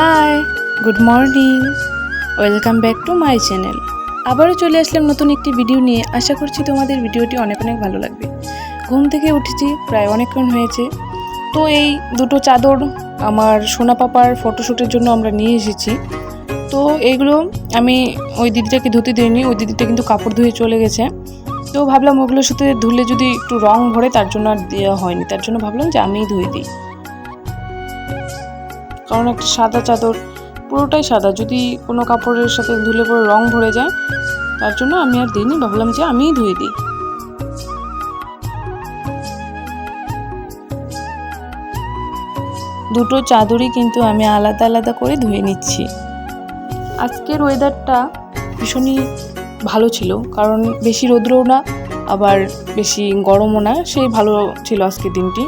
Hi, good morning. Welcome back to my channel. আবারও চলে আসলাম নতুন একটি ভিডিও নিয়ে। আশা করছি তোমাদের ভিডিওটি অনেক অনেক ভালো লাগবে। ঘুম থেকে উঠেছি, প্রায় অনেকক্ষণ হয়েছে। তো এই দুটো চাদর আমার সোনা পাপার ফটোশ্যুটের জন্য আমরা নিয়ে এসেছি। তো এইগুলো আমি ওই দিদিটাকে ধুতে দিইনি, ওই দিদিটা কিন্তু কাপড় ধুয়ে চলে গেছে। তো ভাবলাম ওগুলোর সাথে ধুলে যদি একটু রং ভরে, তার জন্য আর দেওয়া হয়নি। তার জন্য ভাবলাম যে আমিই ধুয়ে দিই। কারণ একটা সাদা চাদর, পুরোটাই সাদা। যদি কোনো কাপড়ের সাথে ধুলে পরে রং ভরে যায়, তার জন্য আমি আর দিইনি। ভাবলাম যে আমিই ধুয়ে দিই। দুটো চাদরই কিন্তু আমি আলাদা আলাদা করে ধুয়ে নিচ্ছি। আজকের ওয়েদারটা ভীষণই ভালো ছিল, কারণ বেশি রৌদ্রও না, আবার বেশি গরমও না, সেই ভালো ছিল আজকের দিনটি।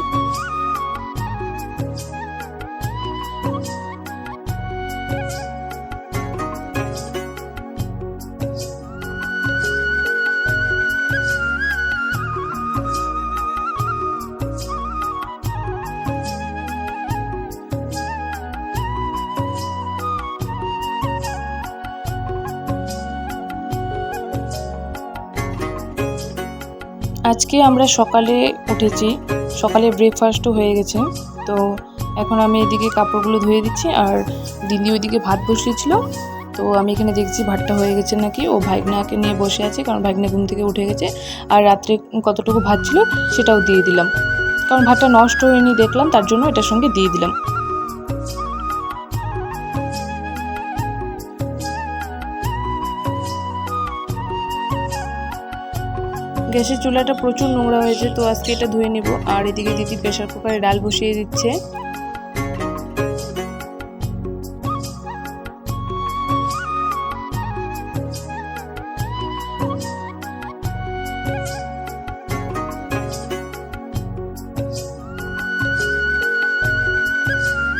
আজকে আমরা সকালে উঠেছি। সকালে ব্রেকফাস্টও হয়ে গেছে। তো এখন আমি এদিকে কাপড়গুলো ধুয়ে দিচ্ছি আর দিদি ওইদিকে ভাত বসিয়েছিল। তো আমি এখানে দেখছি ভাতটা হয়ে গেছে নাকি। ও ভাইগনাকে নিয়ে বসে আছে কারণ ভাইগনা ঘুম থেকে উঠে গেছে। আর রাত্রে কতটুকু ভাত ছিল সেটাও দিয়ে দিলাম। কারণ ভাতটা নষ্ট হয়নি দেখলাম, তার জন্য এটার সঙ্গে দিয়ে দিলাম। গ্যাসের চুলাটা প্রচুর নোংরা হয়েছে, তো আজকে এটা ধুয়ে নেব। আর এদিকে দিদি প্রেশার কুকারে ডাল বসিয়ে দিচ্ছে।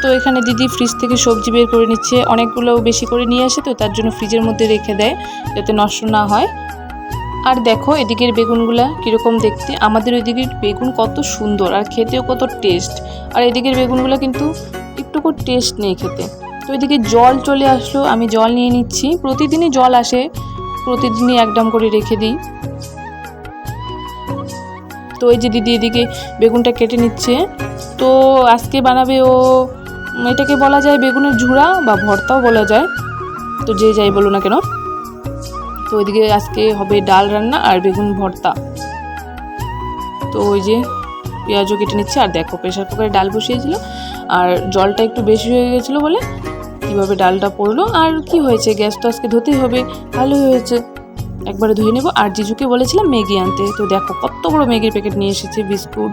তো এখানে দিদি ফ্রিজ থেকে সবজি বের করে নিচ্ছে। অনেকগুলো বেশি করে নিয়ে আসে, তো তার জন্য ফ্রিজের মধ্যে রেখে দেয়, যাতে নষ্ট না হয়। আর দেখো এদিকের বেগুনগুলা কীরকম দেখতে। আমাদের ওইদিকের বেগুন কত সুন্দর আর খেতেও কত টেস্ট আর এদিকের বেগুনগুলো কিন্তু একটু একটুকু টেস্ট নেই খেতে। তো এদিকে জল চলে আসলো, আমি জল নিয়ে নিচ্ছি। প্রতিদিনই জল আসে, প্রতিদিনই একদম করে রেখে দিই। তো ওই যে দিদি এদিকে বেগুনটা কেটে নিচ্ছে। তো আজকে বানাবে ও, এটাকে বলা যায় বেগুনের ঝুড়া বা ভর্তাও বলা যায়। তো যে যাই বলো না কেন। তো ওইদিকে আজকে হবে ডাল রান্না আর বেগুন ভর্তা। তো ওই যে পেঁয়াজও কেটে নিচ্ছে, আর দেখো প্রেশার কুকারে ডাল বসিয়েছিল। আর জলটা একটু বেশি হয়ে গেছিল বলে কীভাবে ডালটা পড়ল, আর কি হয়েছে? গ্যাস তো আজকে ধুতেই হবে, ভালোই হয়েছে। একবারে ধুয়ে নেব। আর জিজুকে বলেছিলাম ম্যাগি আনতে। তো দেখো কত বড় ম্যাগির প্যাকেট নিয়ে এসেছে, বিস্কুট,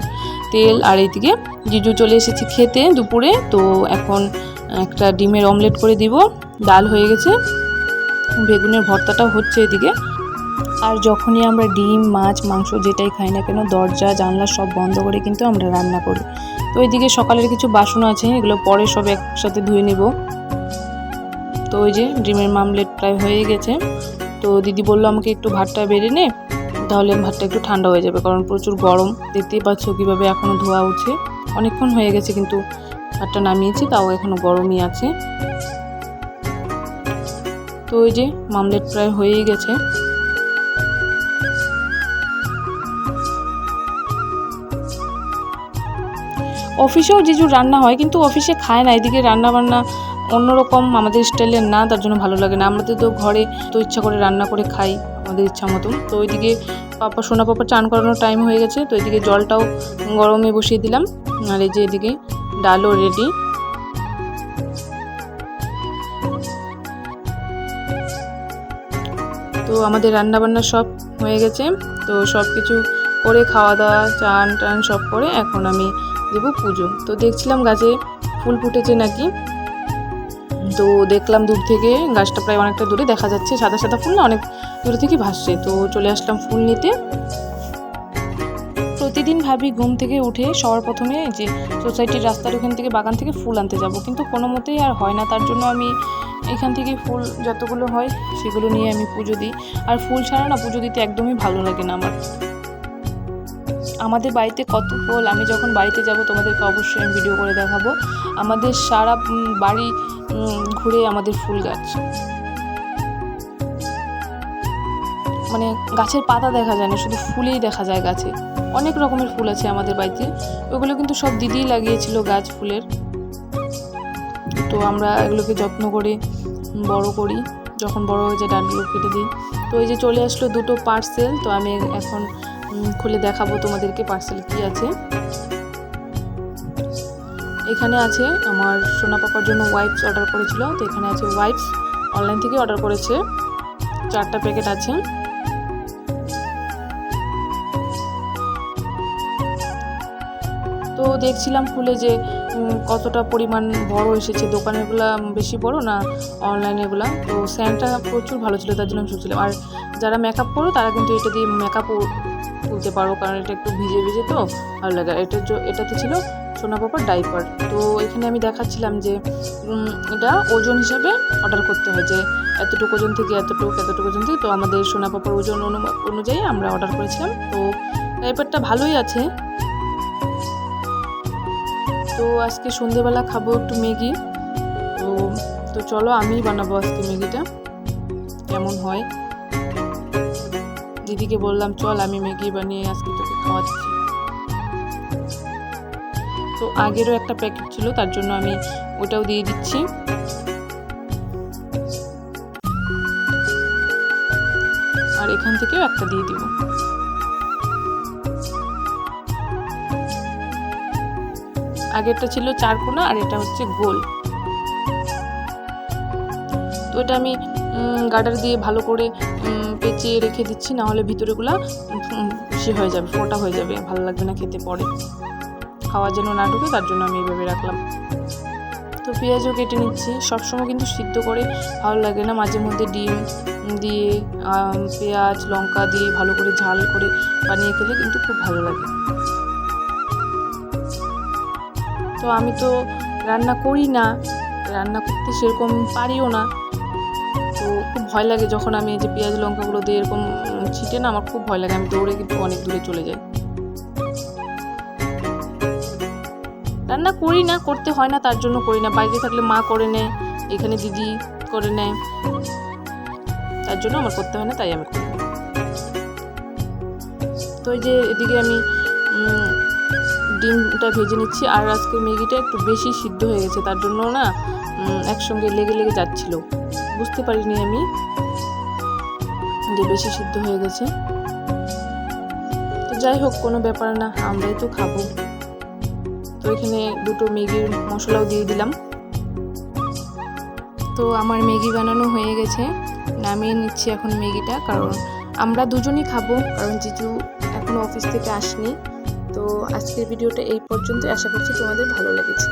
তেল, আর এইদিকে জিজু চলে এসেছে খেতে দুপুরে। তো এখন একটা ডিমের অমলেট করে দিব। ডাল হয়ে গেছে। বেগুনের ভর্তাটাও হচ্ছে এদিকে। আর যখনই আমরা ডিম, মাছ, মাংস যেটাই খাই না কেন, দরজা, জানলা সব বন্ধ করে কিন্তু আমরা রান্না করি। তো এইদিকে সকালের কিছু বাসন আছে, এগুলো পরে সব একসাথে ধুয়ে নিব। তো ওই যে ডিমের মামলেট প্রায় হয়ে গেছে। তো দিদি বলল আমাকে একটু ভাতটা বেড়ে নে, তাহলে ভাতটা একটু ঠান্ডা হয়ে যাবে, কারণ প্রচুর গরম। দেখতেই পাচ্ছ কীভাবে এখনও ধোয়া উঠছে। অনেকক্ষণ হয়ে গেছে কিন্তু ভাতটা নামিয়েছি, তাও এখনও গরমই আছে। তো ওই যে মামলেট প্রায় হয়েই গেছে। অফিসেও জিজুর রান্না হয়, কিন্তু অফিসে খায় না, এদিকে রান্না বান্না অন্যরকম, আমাদের স্টাইলের না, তার জন্য ভালো লাগে না। আমাদের তো ঘরে তো ইচ্ছা করে রান্না করে খাই, আমাদের ইচ্ছা মতন। তো ওইদিকে পাপা, সোনা পাপা চান করানোর টাইম হয়ে গেছে, তো এদিকে জলটাও গরমে বসিয়ে দিলাম। আর এই যে এদিকে ডালও রেডি তো আমাদের রান্না বান্না সব হয়ে গেছে। তো সব কিছু করে খাওয়া দাওয়া, চান টান সব করে এখন আমি দেব পুজো। তো দেখছিলাম গাছে ফুল ফুটেছে নাকি? তো দেখলাম দূর থেকে গাছটা প্রায় অনেকটা দূরে দেখা যাচ্ছে, সাদা সাদা ফুল না অনেক দূরে থেকে ভাসছে। তো চলে আসলাম ফুল নিতে। প্রতিদিন ভাবি ঘুম থেকে উঠে সবার প্রথমে যে সোসাইটির রাস্তার ওখান থেকে বাগান থেকে ফুল আনতে যাব। কিন্তু কোনো মতেই আর হয় না। তার জন্য আমি এখান থেকে ফুল যতগুলো হয় সেগুলো নিয়ে আমি পুজো দিই। আর ফুল ছাড়া না পুজো দিতে একদমই ভালো লাগে না আমার। আমাদের বাড়িতে কত ফুল? আমি যখন বাড়িতে যাব তোমাদেরকে অবশ্যই আমি ভিডিও করে দেখাবো। আমাদের সারা বাড়ি ঘুরে আমাদের ফুল গাছ। মানে গাছের পাতা দেখা যায় না, শুধু ফুলেই দেখা যায় গাছে। অনেক রকমের ফুল আছে আমাদের বাড়িতে। ওগুলো কিন্তু সব দিদিই লাগিয়েছিল গাছ ফুলের। তো আমরা এগুলোকে যত্ন করে, বড় করি। যখন বড় হয়ে যায় ডালগুলো কেটে দিই। তো এই যে চলে আসলো দুটো পার্সেল তো আমি এখন খুলে দেখাবো তোমাদেরকে পার্সেল কি আছে। এখানে আছে আমার সোনা পাপার জন্য ওয়াইপস অর্ডার করেছিল। তো এখানে আছে ওয়াইপস অনলাইন থেকে অর্ডার করেছে। চারটা প্যাকেট আছে। তো দেখছিলাম খুলে যে কতটা পরিমাণ বড় এসেছে। দোকানেরগুলা বেশি বড় না অনলাইনেরগুলা? তো স্যান্ডটা প্রচুর ভালো ছিল, তার জন্য আমি শুনছিলাম। আর যারা মেকআপ করো, তারা কিন্তু এটা দিয়ে মেকআপও তুলতে পারো, কারণ এটা একটু ভিজে ভিজে তো ভালো লাগে। আর এটার জ- এটাতে ছিল সোনা পাপার ডাইপার তো এখানে আমি দেখাচ্ছিলাম যে এটা ওজন হিসাবে অর্ডার করতে হয় যে, এতটুকু ওজন থেকে এতটুকু এতটুকু ওজন থেকে। তো আমাদের সোনা পাপার ওজন অনু- অনুযায়ী আমরা অর্ডার করেছিলাম। তো ডাইপারটা ভালোই আছে। তো আজকে সন্ধেবেলা খাব একটু ম্যাগি। তো তো চলো আমিই বানাবো আজকে ম্যাগিটা। কেমন হয়? দিদিকে বললাম, চল আমি ম্যাগি বানিয়ে আজকে তোকে খাওয়াচ্ছি। তো আগেরও একটা প্যাকেট ছিল, তার জন্য আমি ওটাও দিয়ে দিচ্ছি। আর এখান থেকেও একটা দিয়ে দিব। আগেরটা ছিল চারকোনা আর এটা হচ্ছে গোল। তো এটা আমি গার্ডার দিয়ে ভালো করে পেঁচিয়ে রেখে দিচ্ছি, না হলে ভিতরেগুলা সে হয়ে যাবে, ফোটা হয়ে যাবে, ভালো লাগবে না খেতে পরে। খাওয়ার জন্য না ঢুকে, তার জন্য আমি এভাবে রাখলাম। তো পেঁয়াজও কেটে নিচ্ছি, সবসময় কিন্তু সিদ্ধ করে ভালো লাগে না, মাঝে মধ্যে ডিম দিয়ে পেঁয়াজ, লঙ্কা দিয়ে ভালো করে ঝাল করে বানিয়ে খেলে কিন্তু খুব ভালো লাগে। আমি তো রান্না করি না, রান্না করতে সেরকম পারিও না। তো খুব ভয় লাগে যখন আমি এই যে পেঁয়াজ লঙ্কাগুলো দিয়ে এরকম ছিটে না, আমার খুব ভয় লাগে। আমি দৌড়ে কিন্তু অনেক দূরে চলে যাই। রান্না করি না, করতে হয় না, তার জন্য করি না। বাড়িতে থাকলে মা করে নেয়, এখানে দিদি করে নেয়। তার জন্য আমার করতে হয় না, তাই আমি করি তো এই যে এদিকে আমি ডিমটা ভেজে নিচ্ছি আর আজকে ম্যাগিটা একটু বেশি সিদ্ধ হয়ে গেছে, তার জন্য না একসঙ্গে লেগে লেগে যাচ্ছিল। বুঝতে পারিনি আমি যে বেশি সিদ্ধ হয়ে গেছে। তো যাই হোক, কোনো ব্যাপার না, আমরাই তো খাব। তো এখানে দুটো ম্যাগির মশলাও দিয়ে দিলাম। তো আমার ম্যাগি বানানো হয়ে গেছে, নামিয়ে নিচ্ছি এখন ম্যাগিটা, কারণ আমরা দুজনই খাব, কারণ জিজু এখনও অফিস থেকে আসেনি। তো আজকের ভিডিওটা এই পর্যন্ত আশা করছি তোমাদের ভালো লেগেছে।